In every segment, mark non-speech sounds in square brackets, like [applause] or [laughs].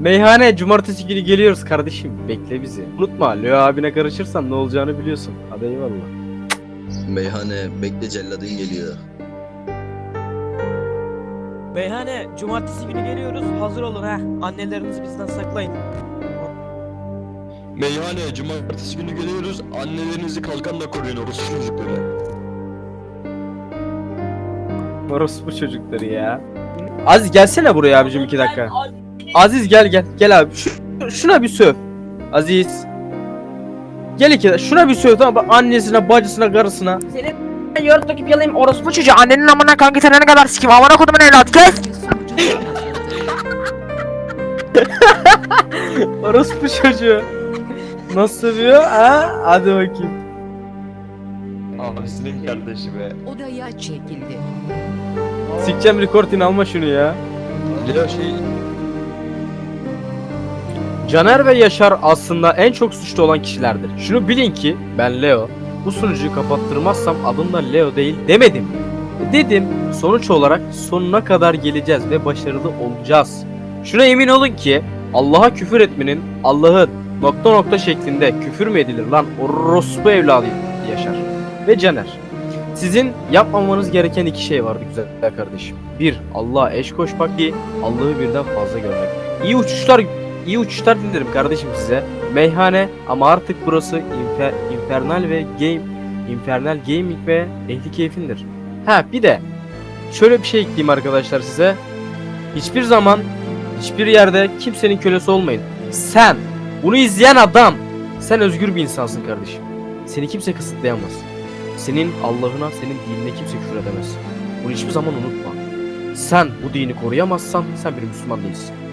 Meyhane cumartesi günü geliyoruz kardeşim. Bekle bizi. Unutma Leo abine karışırsan ne olacağını biliyorsun. Hadi eyvallah. Meyhane bekle celladın geliyor. Meyhane cumartesi günü geliyoruz. Hazır olun ha. Annelerinizi bizden saklayın. Meyhane cumartesi günü geliyoruz. Annelerinizi kalkanla koruyun orası çocukları. Orospu çocukları ya. Aziz gelsene buraya abicim iki dakika. Aziz gel gel. Gel abi. Şu, şuna bir söv. Aziz. Gel iki. Şuna bir söv tamam mı? Annesine, bacısına, karısına. Senin yarın döküp yalayım orospu çocuğu. Annenin amına kanka sen ne kadar sikim. Amına kodumun evladı kes. [laughs] Orospu çocuğu. Nasıl sövüyor ha? Hadi bakayım. Abisinin kardeşi be. Odaya çekildi. Sikeceğim recording alma şunu ya. Leo şey Caner ve Yaşar aslında en çok suçlu olan kişilerdir. Şunu bilin ki ben Leo. Bu sunucuyu kapattırmazsam adım da Leo değil demedim. Dedim sonuç olarak sonuna kadar geleceğiz ve başarılı olacağız. Şuna emin olun ki Allah'a küfür etmenin Allah'ın nokta nokta şeklinde küfür mü edilir lan orospu evladı Yaşar ve Caner. Sizin yapmamanız gereken iki şey vardı güzel kardeşim. Bir, Allah'a eş koşmak. iki Allah'ı birden fazla görmek. İyi uçuşlar İyi uçuşlar dilerim kardeşim size. Meyhane ama artık burası infer, infernal ve game infernal gaming ve ehli keyfindir. Ha bir de şöyle bir şey ekleyeyim arkadaşlar size. Hiçbir zaman hiçbir yerde kimsenin kölesi olmayın. Sen bunu izleyen adam sen özgür bir insansın kardeşim. Seni kimse kısıtlayamaz. Senin Allah'ına, senin dinine kimse küfür edemez. Bunu hiçbir zaman unutma. Sen bu dini koruyamazsan sen bir Müslüman değilsin.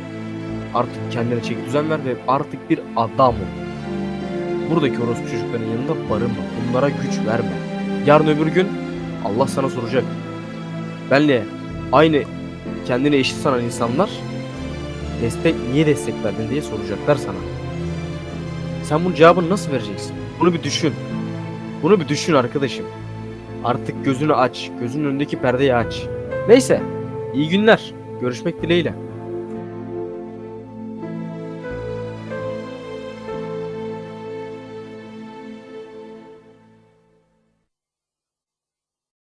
Artık kendine çeki düzen ver ve artık bir adam ol. Buradaki orospu çocukların yanında barınma. Bunlara güç verme. Yarın öbür gün Allah sana soracak. Benle aynı kendine eşit sanan insanlar destek niye destek verdin diye soracaklar sana. Sen bunun cevabını nasıl vereceksin? Bunu bir düşün. Bunu bir düşün arkadaşım. Artık gözünü aç. Gözünün önündeki perdeyi aç. Neyse. iyi günler. Görüşmek dileğiyle.